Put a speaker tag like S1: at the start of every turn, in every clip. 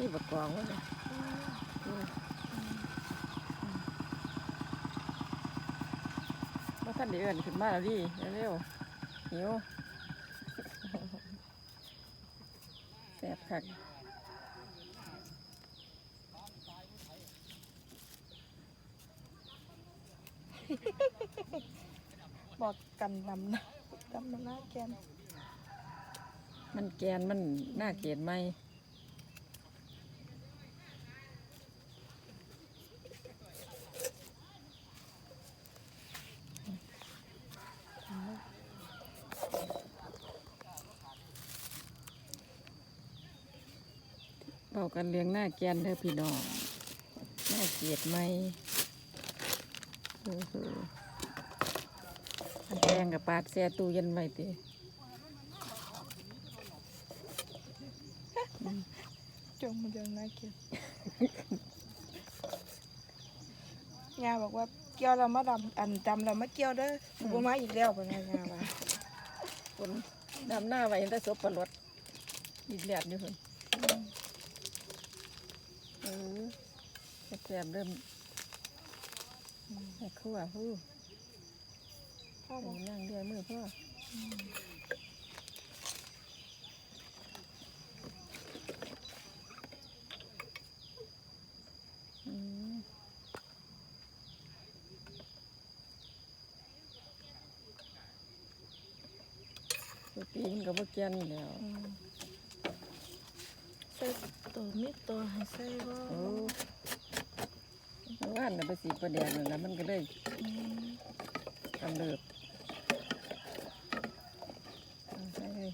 S1: นี่บักกวางวะเนี่ยนี่มาท่านเดือนขึ้นมาแล้วดิเร็วๆหิวแสบคัก
S2: บอกกันนำนะดำน้ำหน้าแกน
S1: มันแกนมันน่าเกลียดไหม เบากันเลี้ยงหน้าแกนเด้อพี่น้องหน้าเกลียดไหมโอ้โหอันแดงกับปาดแซ่ตู้เย็นไว้ติ
S2: จงมันจะน่าเกลียดยาบอกว่าเกี่ยวเรามาดำอันดำเรามาเกี่ยวเด้อถูกมาอีกแล้วเป็นไงยาว่า
S1: คนดำหน้าไว้เห็นแต่ศพปลาลดอีกแดดอยู่คน เออแซ่บๆเริ่มแม่ครัวฮู้
S2: พ่อ
S1: ไป
S2: บอก
S1: นั่งเดียวมือพ่ออืมสุปีมันก็บ่แก่นแล้ว
S2: อืมใส่ตัวมีตัวให้ใส่บ่
S1: โอ้เมื่อวานน่ะไปสีประแดงนั่นแหล้วมันก็เลยกำเริบเอาใส่เลย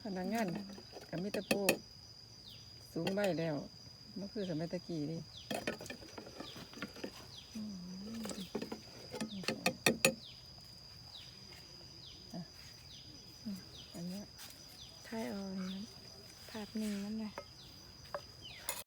S1: พนักงานกับมิตรปูสูงใบแล้วมันคือสมัยตะกี้นี่อืมอะอืมอันเนี้ย
S2: ถ่ายเอาอันนั้นภาพนิ่งนั่นไง